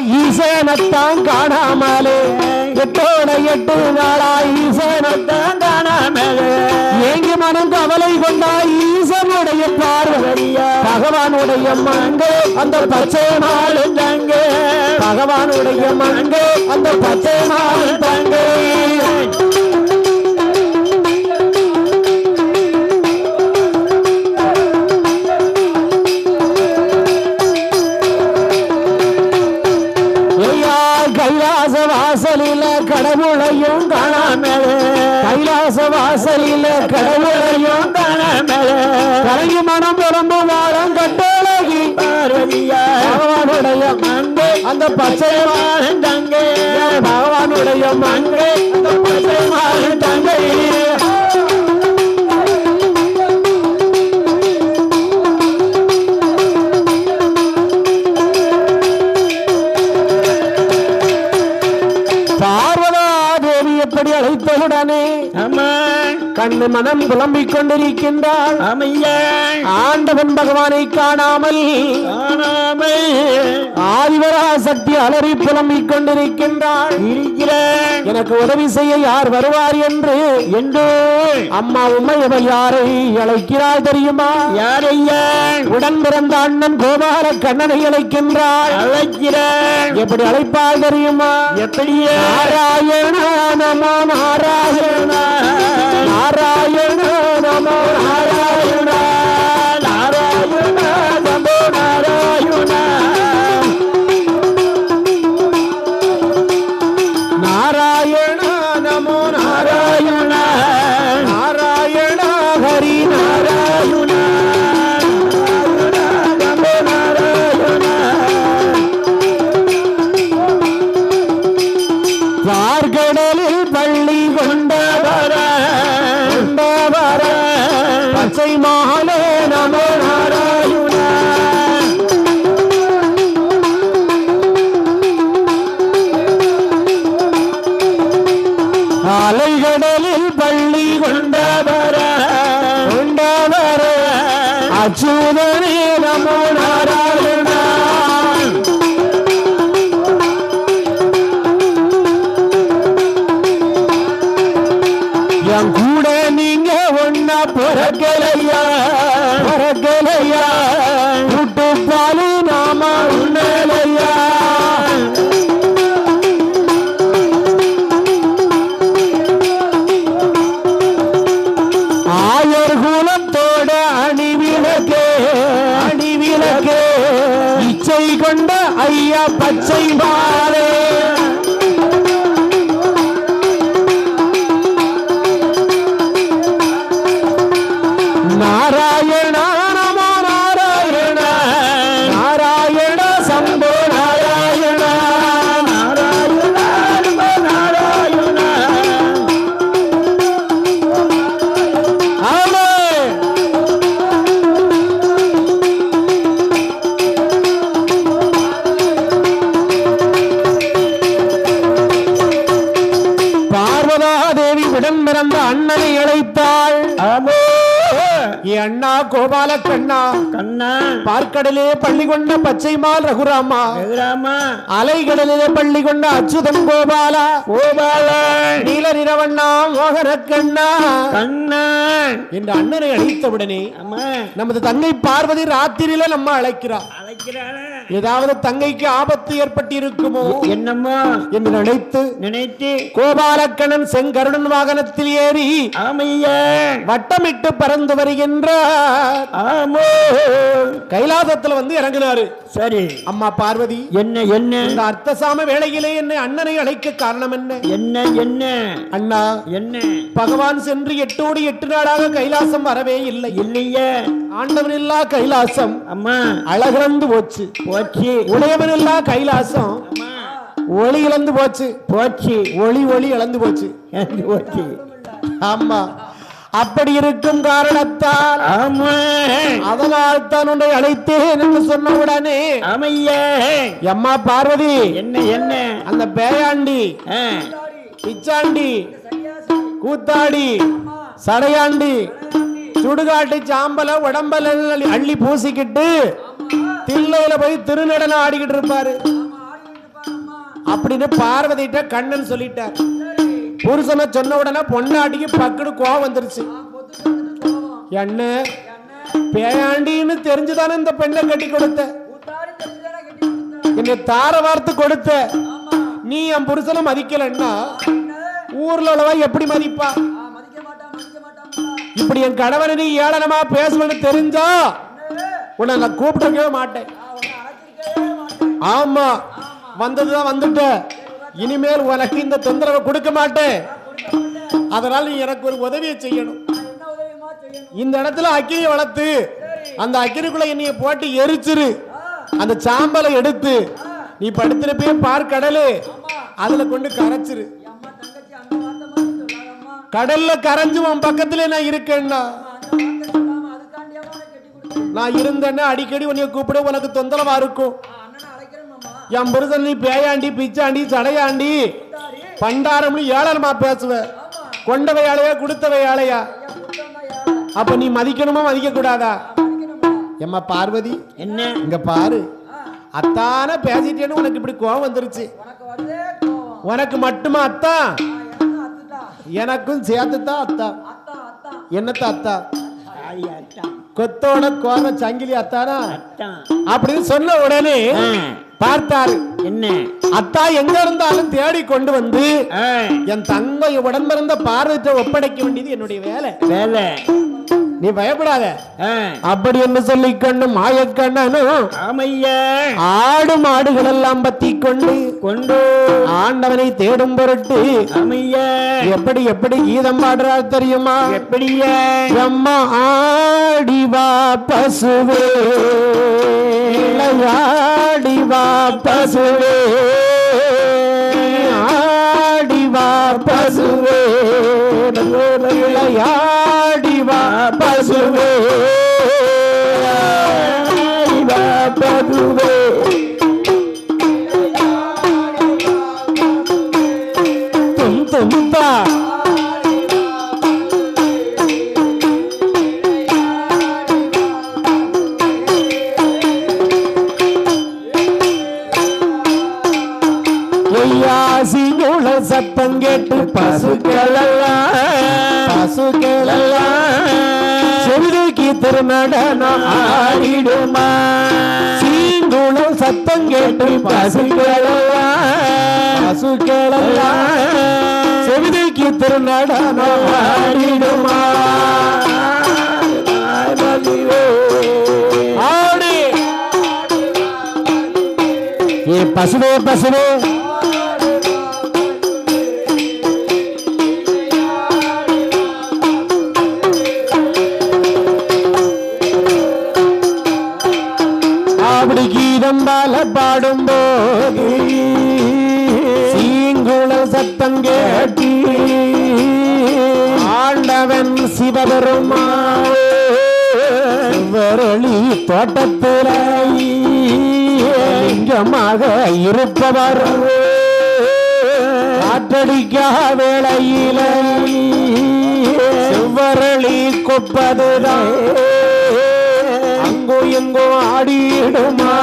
ஈசனத்தான் காணாமலே. எட்டோட எட்டு நாளா ஈசனத்தான் காணாமலே. ஏங்கி மனம் கவலை கொண்டா ஈசனுடைய பார்வதியா. பகவானுடைய மங்கே அந்த பச்சை நாளும் தங்கே. பகவானுடைய மங்கே அந்த பச்சை நாளும் தங்கே. மங்கே பச்சை மாறன் தங்கே பகவானுடைய மங்கே கண்ணு மனம் புலம்பிக் கொண்டிருக்கின்றாள். ஆண்டவன் பகவானை காணாமல் காணாமல் ஆதிவரா சக்தி அலறி புலம்பிக் கொண்டிருக்கின்றாள். எனக்கு உதவி செய்ய யார் வருவார் என்று என்று. அம்மா உண்மையவள் யாரை அழைக்கிறாள் தெரியுமா? யாரையா? உடன் பிறந்த அண்ணன் கோபால கண்ணனை அழைக்கின்றாள். அழைக்கிறாள் எப்படி அழைப்பாள் தெரியுமா? எப்படி நாராயண நமோ நாராயண. நாராயண நமோ நாராயண பார்க்கடலே பள்ளி கொண்ட பச்சைமால் ரகுராமா. ரகுராமா. அலைகடலிலே பள்ளி கொண்ட அச்சுதன் கோபாலா. கோபால. நீல நிறவண்ணா மோகன கண்ணா. கண்ணா என்று அண்ணனை அழைத்தவுடனே அம்மா நமது தங்கை பார்வதி ராத்திரியில நம்ம அழைக்கிறார். ஏதாவது தங்கைக்கு ஆபத்து ஏற்பட்டு இருக்குமோ என்னம்மா? என்று நினைத்து நினைத்து கோபாலக்கண்ணன் செங்கருடன் வாகனத்தில் ஏறி ஆமையா. வட்டமிட்டு பறந்து வருகின்றார். ஆமோ. கைலாசத்துல வந்து இறங்கினாரு. சரி. அம்மா பார்வதி என்ன என்ன? இந்த அர்த்தசாம வேளையிலே என்னை அண்ணனை அழைக்க காரணம் என்ன? என்ன என்ன? அண்ணா என்ன? பகவான் சென்று எட்டோடு எட்டு நாளாக கைலாசம் வரவே இல்லை. இல்லையே. ஆண்டவன் இல்லா கைலாசம். அம்மா. அழகிழந்து போச்சு. போச்சு. இல்லா கைலாசம் அம்மா ஒளி இழந்து போச்சு. போச்சு. ஒளி ஒளி இழந்து போச்சு. ஆமா. அப்படி இருக்கும் காரணத்தால் ஆமா. அதனால் தான் உன்னை அழைத்தேன் என்று சொன்ன உடனே ஆமையா அம்மா பார்வதி என்ன என்ன? அந்த பேயாண்டி பிச்சாண்டி கூத்தாடி சடையாண்டி சுடுகாட்டு சாம்பல உடம்பல அள்ளி பூசிக்கிட்டு தில்லையில போய் திருநடனம் ஆடிக்கிட்டு இருப்பாரு. அப்படின்னு பார்வதிட்ட கண்ணன் சொல்லிட்டார். புருஷனை சொன்ன உடனே பொண்ணாட்டிக்கு பக்குனு கோவம் வந்துருச்சு. என்ன பேயாண்டின்னு தெரிஞ்சுதானே இந்த பெண்ணை கட்டி கொடுத்த? என்னை தார வார்த்து கொடுத்த. நீ என் புருஷனை மதிக்கலன்னா ஊர்ல உள்ளவா எப்படி மதிப்பா? இப்படி என் கணவனை நீ ஏளனமா பேசணும்னு தெரிஞ்சா உன்னை நான் கூப்பிட்டுக்கவே மாட்டேன். ஆமா வந்ததுதான் வந்துட்ட. இனிமேல் உனக்கு இந்த தொந்தரவை கொடுக்க மாட்டேன். அதனால நீ எனக்கு ஒரு உதவியை செய்யணும். இந்த இடத்துல அக்கினியை வளர்த்து அந்த அக்கினிக்குள்ள என்னைய போட்டு எரிச்சிரு. அந்த சாம்பலை எடுத்து நீ படுத்திருப்பே பார் கடலு. அதுல கொண்டு கரைச்சிரு. கடல்ல கரைஞ்சு உன் பக்கத்துல நான் இருக்கேன்னா? நான் இருந்தேன்னா அடிக்கடி உன்னைய கூப்பிட உனக்கு தொந்தரவா இருக்கும். என் புருஷன் நீ பேயாண்டி பிச்சாண்டி சடையாண்டி. பண்டாரம்னு ஏளனமா பேசுவ. கொண்டவை ஆளையா கொடுத்தவை ஆளையா அப்ப நீ மதிக்கணுமா மதிக்க கூடாதா எம்மா பார்வதி என்ன? இங்க பாரு. அத்தான பேசிட்டேன்னு உனக்கு இப்படி கோவம் வந்துருச்சு. உனக்கு மட்டுமா அத்தா? எனக்கும் சேர்த்து தான் அத்தா? என்னத்த அத்தா. கொத்தோட கோர சங்கிலி அத்தானா? அப்படின்னு சொன்ன உடனே பார்த்தாரு. என்ன? அத்தா எங்க இருந்தாலும் தேடி கொண்டு வந்து என் தங்க உடன்பிறந்த பார்வத்தை ஒப்படைக்க வேண்டியது என்னுடைய வேலை. வேலை. நீ பயப்படாத. அப்படி என்று சொல்லிக் கொண்டு மாயக்கண்ணனும் ஆமையா. ஆடு மாடுகள் எல்லாம் பத்தி கொண்டு கொண்டு ஆண்டவனை தேடும் பொருட்டு ஆமையா. எப்படி எப்படி கீதம் பாடுறார் தெரியுமா? எப்படியா? அம்மா ஆடிவா பசுவே. ஆடிவா பசுவே. ஆடிவா பசுவே. பசுக்களெல்லாம் பசுக்களெல்லாம் செவிதூக்கி திருநடனம் ஆடிடுமா சீங்குளம் சத்தம் கேட்டு பசுக்களெல்லாம் பசுக்களெல்லாம் செவிதூக்கி திருநடனம் ஆடிடுமா ஆடி. ஏ பசுவே பசுவே. கேட்டி. ஆண்டவன் சிவபெருமாள் செவ்வரளி தோட்டத்தில இருப்பவர். காற்றடிக்க வேளையில செவ்வரளி கொப்பதுதான். அங்கோ எங்கோ ஆடிடுமா?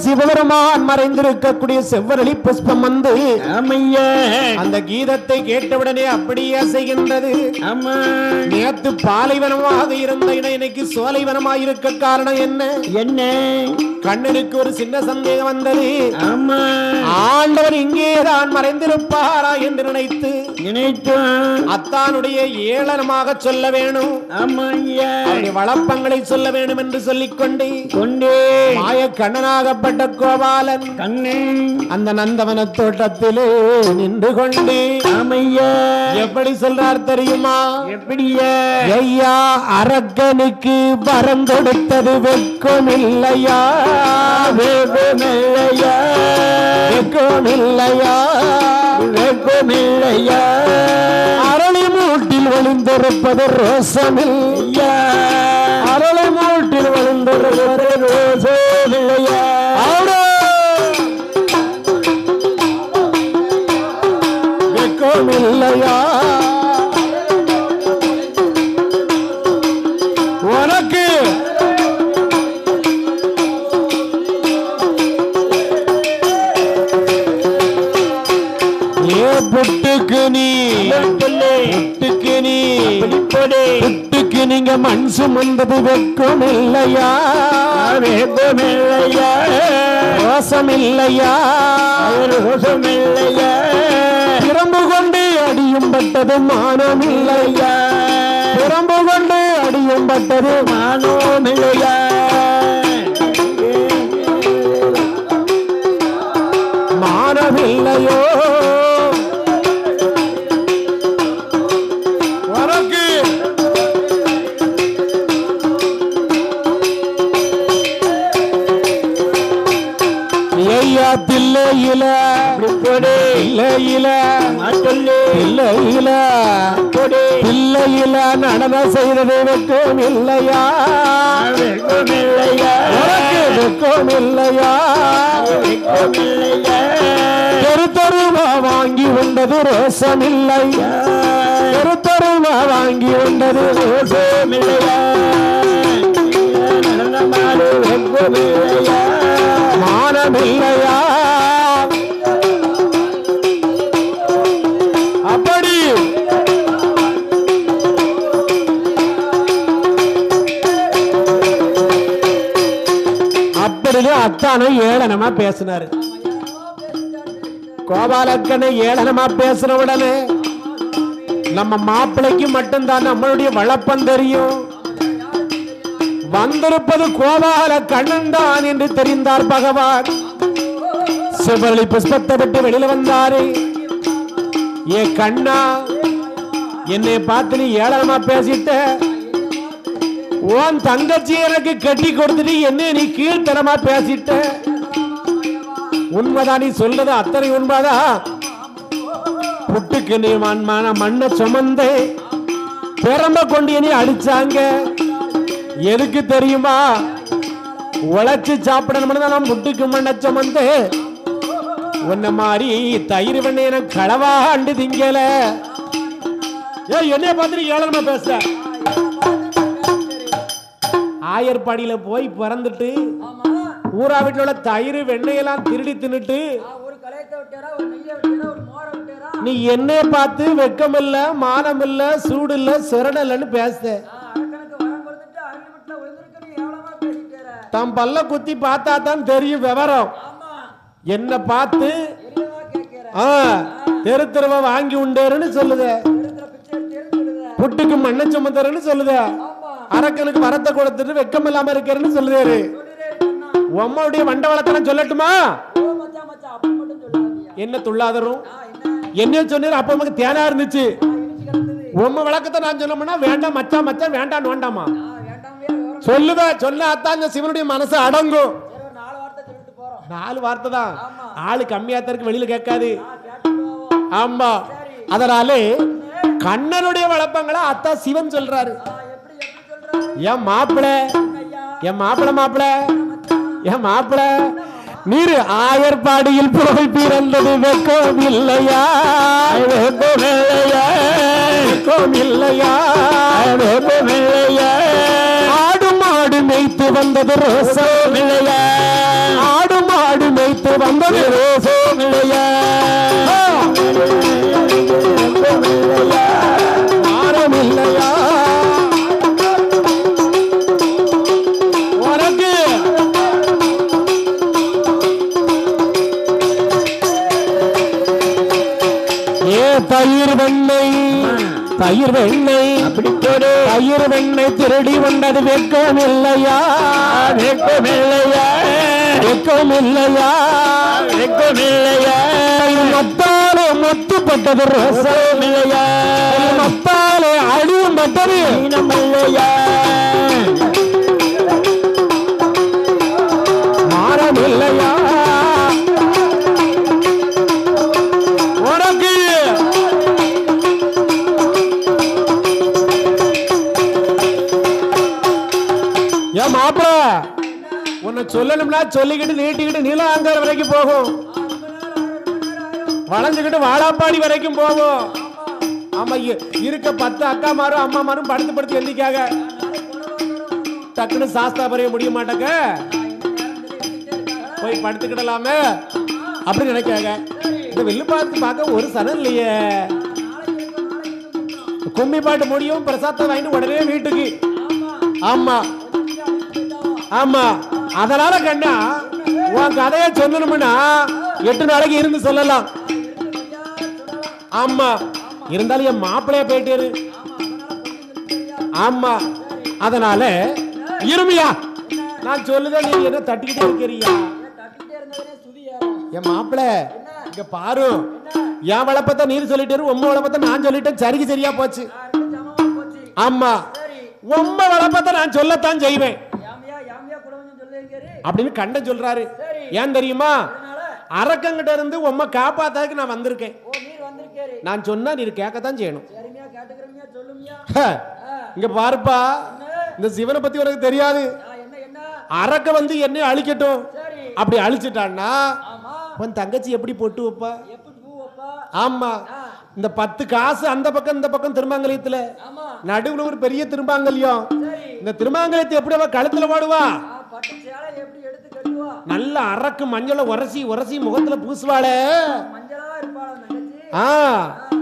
சிவபெருமான் மறைந்திருக்கக்கூடிய செவ்வரளி புஷ்பம் வந்து அந்த கீதத்தை கேட்டவுடனே அப்படியே அசைகின்றது. நேத்து பாலைவனமாக இருந்த இடம் இன்னைக்கு சோலைவனமாக இருக்க காரணம் என்ன? என்ன? கண்ணனுக்கு ஒரு சின்ன சந்தேகம் வந்தது. ஆண்டவர் இங்கேதான் மறைந்திருப்பாரா என்று நினைத்து நினைத்தான். அத்தானுடைய ஏளனமாக சொல்ல வேணும். வளப்பங்களை சொல்ல வேண்டும் என்று சொல்லிக்கொண்டு கொண்டே மாய கண்ணனாகப்பட்ட கோபாலன் கண்ணே. அந்த நந்தவன தோட்டத்திலே நின்று கொண்டு. ஆமையா எப்படி சொல்றார் தெரியுமா? எப்படியா? ஐயா அரக்கனுக்கு வரம் கொடுத்தது வெக்கம் இல்லையா வெப்பமில்லையா வெப்பமில்லையா வெப்பமில்லையா அரளி மூட்டில் வழிந்திருப்பது ரோசமில்லையா? அரளி மூட்டில் வழிந்திருப்பது ரோசம் இல்லையா ரோசமில்லையா பிரம்பு கொண்டு அடியும் பட்டது மானம் இல்லையா பிரம்பு கொண்டு அடியும் பட்டது மானோமில்லையா மானம் தில்லையில பிடிப்படே இல்லையில. மாட்டொல்லி. இல்லையில. கொடே இல்லையில. நடனம் செய்தது வெக்கம் இல்லையா? உனக்கு வெக்கம் இல்லையா? தெரு தெருவா வாங்கி உண்டது ரோசம் இல்லையா தெரு வாங்கி உண்டது ரோசம் இல்லையா அப்படி ஏளனமா பேசினாரு. கோபாலக்கனை ஏளனமா பேசுற உடனே நம்ம மாப்பிள்ளைக்கு மட்டும்தான் நம்மளுடைய வழப்பம் தெரியும். வந்திருப்பது கோபால கண்ணன் தான் என்று தெரிந்தார் பகவான். சிவலி புஷ்பத்தை விட்டு வெளியில வந்தாரு. ஏ கண்ணா என்னை பார்த்து நீ ஏளனமா பேசிட்ட. உன் தங்கச்சி எனக்கு கட்டி கொடுத்துட்டு என்ன நீ கீழ்த்தனமா பேசிட்ட. உண்மைதான் நீ சொல்றது அத்தனை உண்மைதா புட்டுக்கு நீ மண்மான மண்ணை சுமந்து பெரம்ப கொண்டு என்னை அடிச்சாங்க. எதுக்கு தெரியுமா? உழைச்சு சாப்பிடணும்னு தான் நான் புட்டுக்கு மண்ணை சுமந்து. உன்ன மாதிரி தயிர் வெண்ணெய் கடவா களவா அண்டு திங்கல. ஏ என்னைய பார்த்து நீ பேச ஆயர்பாடியில போய் பிறந்துட்டு ஊரா வீட்டுல உள்ள தயிர் வெண்ணெயெல்லாம் திருடி தின்னுட்டு நீ என்னைய பார்த்து வெக்கம் இல்ல மானம் இல்ல சூடு இல்ல சிரடம் இல்லைன்னு தம் பல்ல குத்தி பார்த்தா தான் தெரியும் விவரம். என்ன பார்த்து ஆ தெரு தெருவா வாங்கி உண்டேருன்னு சொல்லுத. புட்டுக்கு மண்ணை சுமந்தருன்னு சொல்லுத. அரக்கனுக்கு வரத்தை கொடுத்துட்டு வெக்கம் இல்லாம இருக்கிறேன்னு சொன்னா உம்மாவுடைய வண்டவளத்தனம் சொல்லட்டுமா? என்ன துள்ளாதரும்? என்ன? சொன்னாரு அப்ப நமக்கு தேனா இருந்துச்சு. உம்ம விளக்கத்தை நான் சொன்னோம்னா வேண்டாம் மச்சான் மச்சான் வேண்டாம் வேண்டாமா? ஆ வேண்டாம் விவரம் சொல்லுவ சொன்ன அத்தான் இந்த சிவனுடைய மனசு அடங்கும். நாலு வார்த்தை தான். ஆளு கம்மியா இருக்கு வெளியில கேட்காது. ஆமா. அதனாலே கண்ணனுடைய வளப்பங்களை அத்தா சிவன் சொல்றாரு. என் மாப்பிள என் மாப்பிள மாப்பிள. என் மாப்பிள நீர் ஆயர்பாடியில் புகழ் பிறந்தது வெக்கம் இல்லையா வெக்கம் இல்லையா வெக்கம் இல்லையா வெக்கம் இல்லையா ஆடு மாடு மேய்த்து வந்தது ரோசம் இல்லையா ஆடு மாடு மேய்த்து வந்தது ரோசம் இல்லையா தயிர் வெண்ணெய் அப்படி போடு தயிர் வெண்ணெய் திருடி வந்தது வெக்கம் இல்லையா வெக்கம் இல்லையா வெக்கம் இல்லையா வெக்கம் இல்லையா மத்தாலே மொத்துப்பட்டது ரசம் இல்லையா மத்தாலே அழியும் பட்டது. இல்லையா சொல்லணும்னா சொல்லிக்கிட்டு நீட்டிக்கிட்டு நீலாங்கர் வரைக்கும் போகும். வளைஞ்சுக்கிட்டு வாழாப்பாடி வரைக்கும் போகும். ஆமா இருக்க பத்து அக்காமாரும் அம்மாமாரும் படுத்து படுத்து எந்திக்காக. டக்குன்னு சாஸ்தா பறைய முடிய மாட்டாங்க. போய் படுத்துக்கிடலாமே. அப்படின்னு நினைக்காங்க இந்த வெள்ளு பார்த்து பார்க்க ஒரு சனம் இல்லையே. கும்மி பாட்டு முடியும் பிரசாதத்தை வாங்கிட்டு உடனே வீட்டுக்கு. ஆமா. ஆமா. அதனால கண்ணா உன் கதையை சொல்லணும்னா எட்டு நாளைக்கு இருந்து சொல்லலாம். ஆமா. இருந்தாலும் என் மாப்பிள்ளைய போயிட்டாரு ஆமா. அதனால இருமையா நான் சொல்லுதேன் நீ என்ன தட்டிக்கிட்டே இருக்கிறியா? என் மாப்பிள்ள இங்க பாரு. என் வளப்பத்தை நீர் சொல்லிட்டு உம்ம வளப்பத்தை நான் சொல்லிட்டேன். சரிக்கு சரியா போச்சு. ஆமா. உம்ம வளப்பத்தை நான் சொல்லத்தான் செய்வேன். அப்படின்னு கண்டன் சொல்றாரு. ஏன் தெரியுமா? அரக்கங்கிட்ட இருந்து உம்மை காப்பாத்தாதுக்கு நான் வந்திருக்கேன். நான் சொன்னா நீ கேட்கத்தான் செய்யணும். இங்க பாருப்பா. இந்த சிவனை பத்தி உனக்கு தெரியாது. அரக்க வந்து என்னை அழிக்கட்டும். அப்படி அழிச்சிட்டான்னா உன் தங்கச்சி எப்படி பொட்டு வைப்பா? ஆமா. இந்த பத்து காசு அந்த பக்கம் இந்த பக்கம் திருமாங்கல்யத்துல. நடுவுல ஒரு பெரிய திருமாங்கல்யம். இந்த திருமாங்கல்யத்தை எப்படி அவ கழுத்துல போடுவா? பட்டு சேலை எப்படி எடுத்து கட்டுவா? நல்ல அரக்கு மஞ்சளை உரசி உரசி முகத்துல பூசுவாளே. மஞ்சளா இருப்பாளா தங்கச்சி? ஆ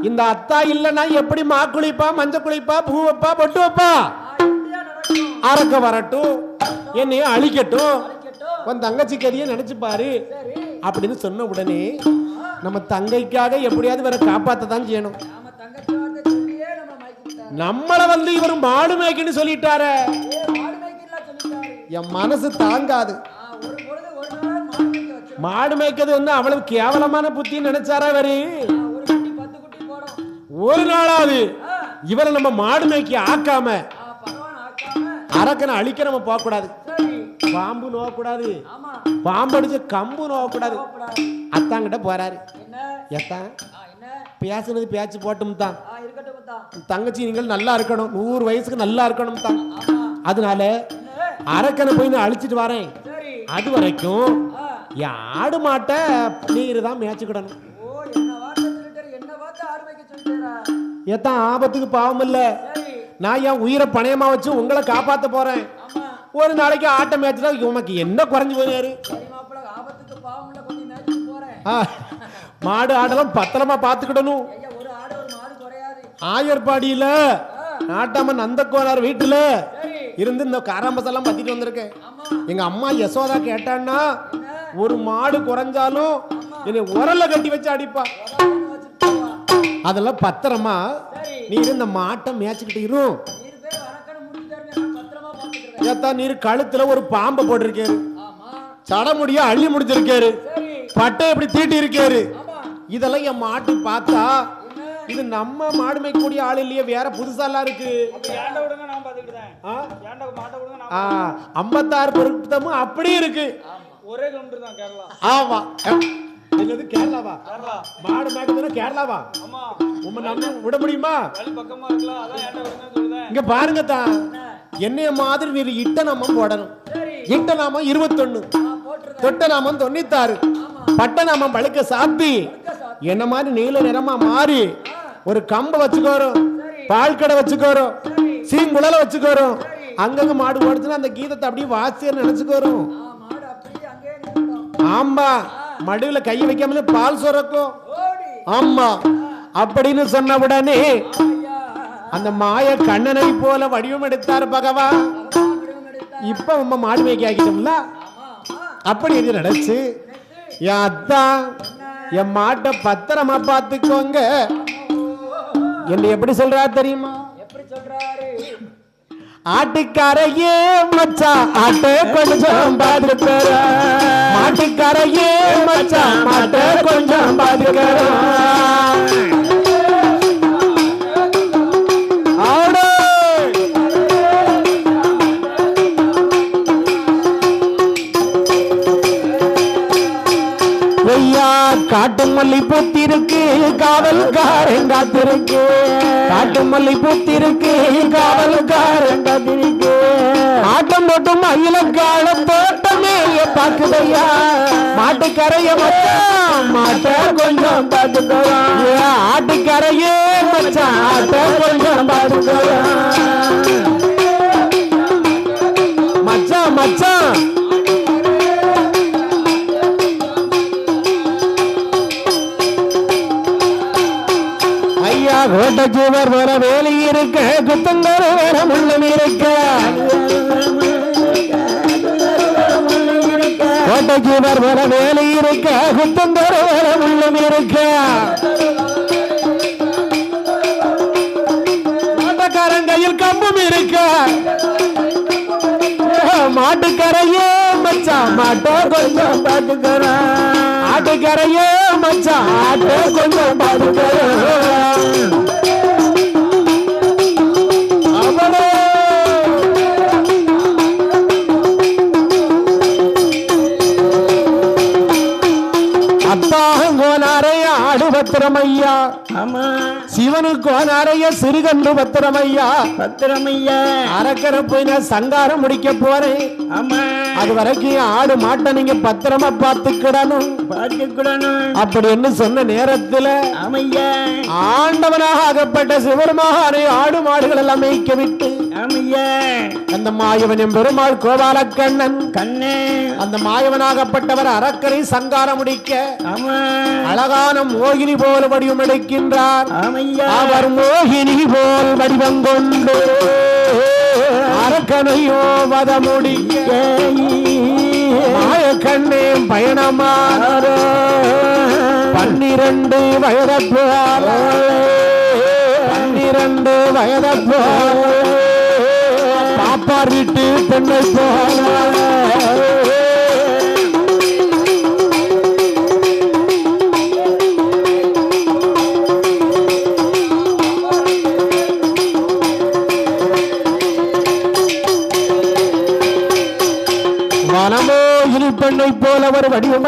இந்த அத்தா இல்லைன்னா எப்படி மா குளிப்பா மஞ்ச குளிப்பா பூ வைப்பா பொட்டு வைப்பா? அரக்க வரட்டும் என்னைய அழிக்கட்டும். உன் தங்கச்சி கதையை நினைச்சு பாரு. அப்படின்னு சொன்ன உடனே நம்ம தங்கைக்காக எப்படியாவது வேற காப்பாத்த தான் செய்யணும் நம்மள வந்து இவர் மாடு மேய்க்குன்னு சொல்லிட்டாரே. என் மனசு தாங்காது. மாடு மேய்க்கிறது வந்து அவ்வளவு கேவலமான புத்தின்னு நினைச்சாரா வரி ஒரு நாளாவது இவரை நம்ம மாடு மேய்க்க ஆக்காம அரக்கனை அழிக்க நம்ம போக கூடாது பாம்பு நோகக்கூடாது. பாம்பு அடிச்சு கம்பு நோகக்கூடாது. அத்தாங்கிட்ட போறாரு. எத்தான் பேசுனது பேச்சு போட்டும் தான். தங்கச்சி நீங்கள் நல்லா இருக்கணும். நூறு வயசுக்கு நல்லா இருக்கணும் தான். அதனால அரக்கனை போய் நான் அழிச்சிட்டு வரேன். அது வரைக்கும் என் ஆடு மாட்டை நீர் தான் மேய்ச்சிக்கிடணும். எத்தான் ஆபத்துக்கு பாவம் இல்ல. நான் என் உயிரை பணயமா வச்சு உங்களை காப்பாத்த போறேன். ஒரு நாளைக்கு ஆட்டை மேய்ச்சிட்டா உனக்கு என்ன குறைஞ்சு ஆ, மாடு ஆடெல்லாம் பத்திரமா பாத்துக்கிடணும் ஆயர்பாடியில நாட்டாம நந்தக்கோனார் வீட்டுல இருந்து இந்த காராம்பசெல்லாம் பத்திட்டு வந்திருக்கேன் எங்க அம்மா யசோதா கேட்டான்னா ஒரு மாடு குறைஞ்சாலும் என்னை உரல்ல கட்டி வச்சு அடிப்பா. அதெல்லாம் பத்திரமா. நீ இந்த மாட்டை மேய்ச்சிக்கிட்டு இரும் நீர் ஏத்தா நீர் கழுத்துல ஒரு பாம்பை போட்டிருக்காரு. சட சடமுடியா அள்ளி முடிச்சிருக்காரு. பட்டை இப்படி தீட்டி இருக்காரு. இதெல்லாம் என் மாட்டு பார்த்தா இது நம்ம மாடு மேய்க்கக்கூடிய ஆள் இல்லையே வேற புதுசாலாம் இருக்கு. ஐம்பத்தாறு பொருத்தமும் அப்படி இருக்கு. ஒரே கிலோமீட்டர் தான் கேரளா. ஆமா. என்னது கேரளாவா? கேரளா. மாடு மேய்க்கிறதுனா கேரளாவா? ஆமா. உங்க நம்ம விட முடியுமா? பக்கமா இருக்கலாம் அதான் இங்க பாருங்க தான் என்னைய மாதிரி நீர் இட்ட நாமம் போடணும். சரி. இட்ட நாமம் இருபத்தொன்னு. தொட்ட நாமம் தொண்ணூத்தாறு. பட்ட நாமம் பழுக்க சாத்தி. என்ன மாதிரி நீல நிறமா மாறி. ஒரு கம்பை வச்சுக்கோறோம் பால் கடை வச்சுக்கோறோம் சீங்குழல வச்சுக்கோறோம். அங்கங்க மாடு ஓடுச்சுன்னா அந்த கீதத்தை அப்படியே வாசியர் நினைச்சுக்கோறோம். வரும் ஆமா மடுவில் கை வைக்காமலே பால் சுரக்கும். ஆமா அப்படின்னு சொன்ன உடனே அந்த மாய கண்ணனை போல வடிவம் எடுத்தார் பகவான் இப்ப நம்ம மாடு மேய்க்க அப்படி இது நினைச்சு என் அத்தா என் மாட்டை பத்திரமா பார்த்துக்கோங்க. என்ன எப்படி சொல்றா தெரியுமா? சொல்றாரு. ஆட்டுக்காரையே மச்சா ஆட்டை கொஞ்சம் பாத்துக்கிற மாட்டுக்காரையே மச்சா மாட்டை கொஞ்சம் பாத்துக்கிற காட்டு மல்லி பூத்திருக்கு காவல்காரன் காத்திருக்கு காட்டு மல்லி பூத்திருக்கு காவல்காரன் காத்திருக்கு ஆட்டம் போட்டும் அயில கால தோட்டமே பாக்குதையா மாட்டுக்கரைய மச்சான் மாட்ட கொஞ்சம் பாத்துக்கோ ஆட்டுக்கரையே மச்சான் ஆட்ட கொஞ்சம் பாத்துக்கோ கோட்டச்சுவர் வர வேலை இருக்க? குத்தங்கர வேற உள்ளம் இருக்க? மாட்டுக்காரன் கையில் கம்பும் இருக்க? மாட்டுக்கரையே மச்சா மாட்டோ கொஞ்சம் பாத்துக்கிறேன் ஆட்டுக்கரையே மச்சா ஆட்டோ கொஞ்சம் பாத்துக்கிறேன் ஆடு பத்திரமையா? ஆமா. சிவனுக்கோனாரைய சிறுகன்று பத்திரமையா? பத்திரமையா. அரக்கரை போய் நான் சங்காரம் முடிக்க போறேன் ஆமா. அது வரைக்கும் ஆடு மாட்டை நீங்க பத்திரமா பார்த்துக்கிடணும். பார்த்துக்கிடணும். அப்படின்னு சொன்ன நேரத்துல ஆமையா. ஆண்டவனாக ஆகப்பட்ட சிவருமானை ஆடு மாடுகள் எல்லாம் மேய்க்க விட்டு ஆமையா. அந்த மாயவன் பெருமாள் கோபாலக்கண்ணன் கண்ணே. அந்த மாயவனாகப்பட்டவர் அரக்கரை சங்காரம் முடிக்க அழகான மோகினி போல் வடிவம் எடுக்கின்றார். அவர் மோகினி போல் வடிவம் கொண்டு அரக்கனையோ வத முடிய மாயக்கண்ணே பயணமானாரோ பன்னிரண்டு வயதை போல பன்னிரண்டு வயதை போல பாப்பார் வீட்டு பெண்ணை போல.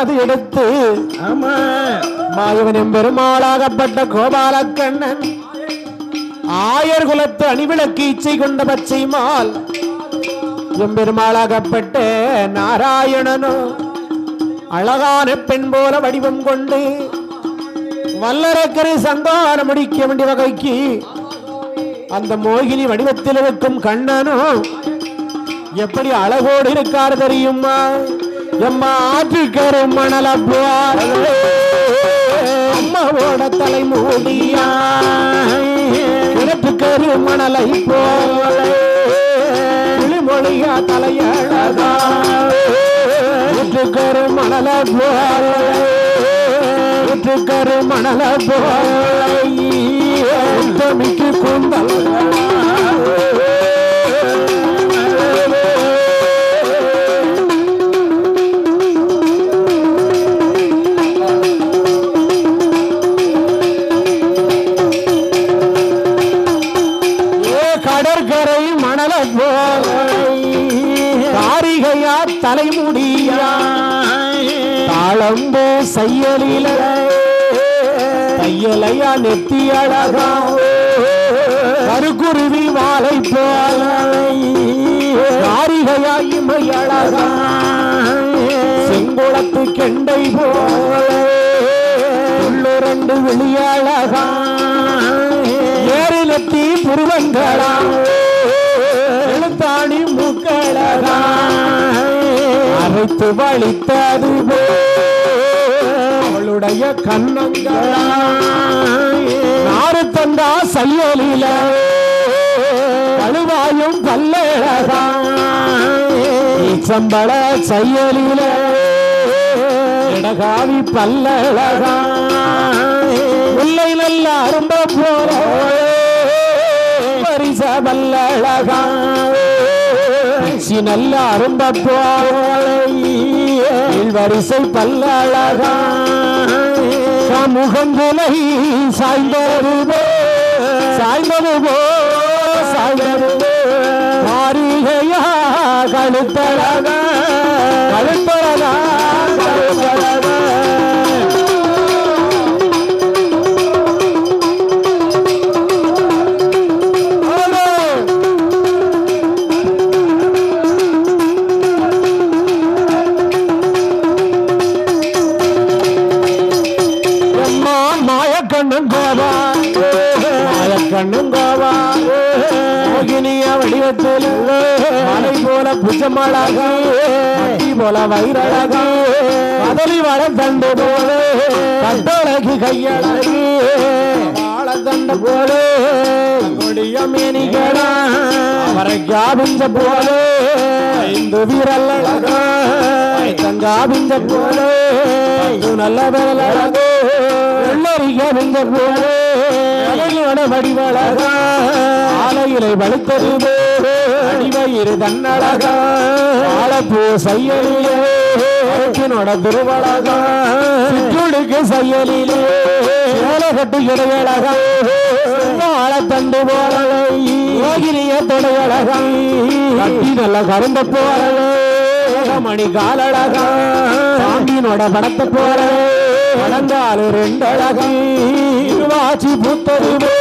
அது எடுத்து ஆமா. மாயவன் பெருமாளாகப்பட்ட கோபாலக்கண்ணன் ஆயர் குலத்து அணிவிளக்கு இச்சை கொண்ட பச்சை மால் எம்பெருமாளாகப்பட்ட நாராயணனோ அழகான பெண் போல வடிவம் கொண்டு வல்லரக்கரை சங்காரம் முடிக்க வேண்டிய வகைக்கு அந்த மோகினி வடிவத்தில் இருக்கும் கண்ணனும் எப்படி அழகோடு இருக்காரு தெரியுமா? எம்மா ஆற்றுக்கரு மணல அம்மாவோட தலை மூடியா இறப்புக்கரு மணலை போல கிளிமொழியா தலையழகா ஊற்றுக்கரு மணல போற்றுக்கரு மணல போல உத்தமிக்கு நெத்தி அழகா கருக்குருவி வாழை போல காரிகையா இமை அழகா செங்குளத்து கெண்டை போல உள்ளுரண்டு ஏறு நெத்தி புருவங்களா. எழுத்தாணி மூக்களகா அரைத்து வழித்தது உன்னுடைய கண்ணங்களா நாறு தந்தா சையலில அழுவாயும் பல்லழகா சம்பள செயலில இடகாவி பல்லழகா? உள்ளை நல்ல அரும்ப போல பரிச பல்லழகா நல்ல அரும்ப போலை வரிசை பல்லழகா? சமூகங்குலை சாய்ந்தது சாய்ந்தருவோ சாய்ந்தது போ சாய்ந்தது போ மாறிகையா கழுத்தழகா கழுத்தழகா மட்டி போல வயிறழக கதலி வள தண்டு போல கட்டழகி கையழகி வாழ தண்டு போல கொடிய மேனிகளா அவரை காபிஞ்ச போல ஐந்து வீரல்லழகா தங்காபிஞ்ச போலே இது நல்ல வேலழகு வெள்ளரிகவிந்த போலே அழகியோட வடிவழகா ஆலையிலை வலுத்தருதே அடிவயிறு தன்னழகா. ஆலப்பூ செய்யலிலே அழகினோட திருவழகா. சிற்றுடுக்கு செய்யலிலே கட்டு இடையழகா. வாழத்தண்டு போலலை யோகினிய தொடையழகா. கட்டி நல்ல கருந்த போலலை மணி காலழகா சாண்டினோட படத்தை போல வளர்ந்தாலு ரெண்டு அழகா இருவாச்சி புத்தருவே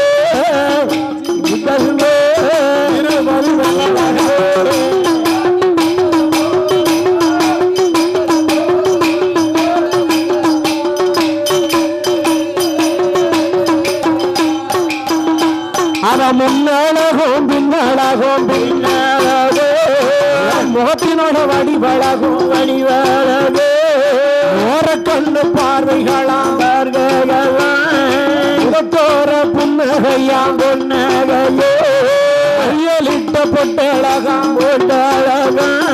முன்னாளாகும் பின்னாளாகும் பின்னாளாகோ முகத்தினோட வடிவழகும் வடிவழகோ. பார்வைகளாம் புன்னகையாம் கையலிட்ட பொட்டழகாம். பொட்டழகாம்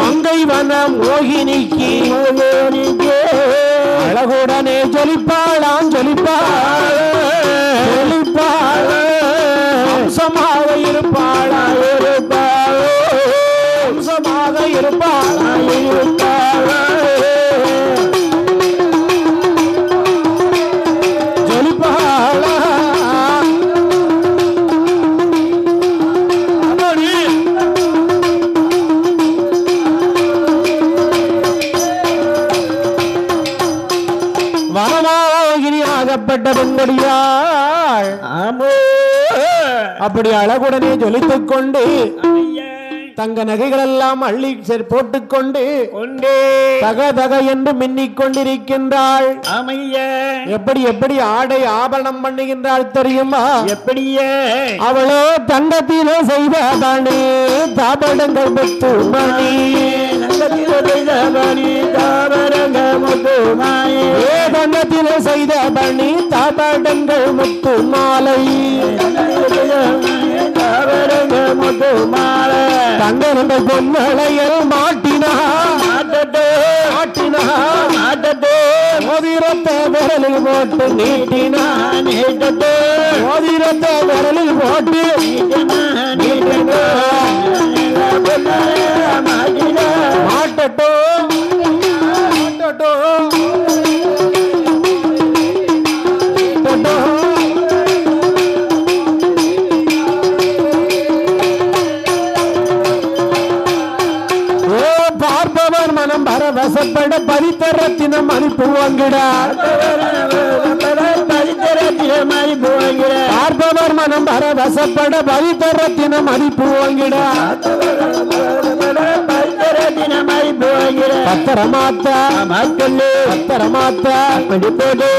மங்கை வனம் மோகினிக்கு. அழகுடனே ஜொலிப்பாளாம் ஜொலிப்பாள் ஜொலிப்பாள். அப்படி அழகுடனே ஜொலித்துக் கொண்டு தங்க நகைகள் எல்லாம் அள்ளி போட்டுக்கொண்டு கொண்டே. தக தக என்று மின்னிக் கொண்டிருக்கின்றாள். அமைய எப்படி எப்படி ஆடை ஆபரணம் பண்ணுகின்றாள் தெரியுமா? எப்படியே. அவளோ தங்கத்திலே செய்த மணி தாபடங்கள் முத்து மணி. நங்கத்திலே தாவரங்க முத்துமாயே ஏ செய்த மணி தாபடங்கள் முத்து மாலை தாவரங்க முத்துமாலை தங்க பொன்னழையல் மாட்டினா மாட்டினா ஆட்டத்தோ மோதிரத்தை விரலில் போட்டு நீட்டினா நீட்டத்தோ மோதிரத்தை விரலில் போட்டு நீட்டினா மாட்டட்டோ மாட்டட்டோ. ஓ பார்ப்பவர் மனம் பரித்தரத்தினம் அனுப்பு வாங்கிடார் பார்ப்பவர் மனம் பரவசப்பட பரித்தரத்தினம் அனுப்பு வாங்கிடார் பத்திரமாத்தா. பத்திரமாத்தா.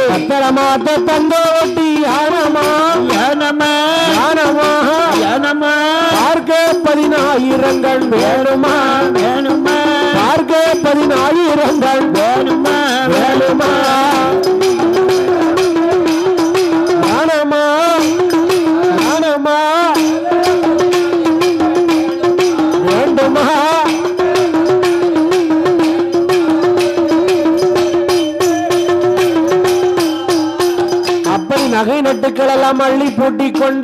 பத்திரமாத்த தங்க ஒட்டி யானமா. யானமா. பார்க்க பதினாயிரங்கள் வேணுமா. பார்க்க பதினாயிரங்கள் வேணுமா. வேணுமா. நகை நட்டுக்கள் எல்லாம் அள்ளி பூட்டி கொண்டு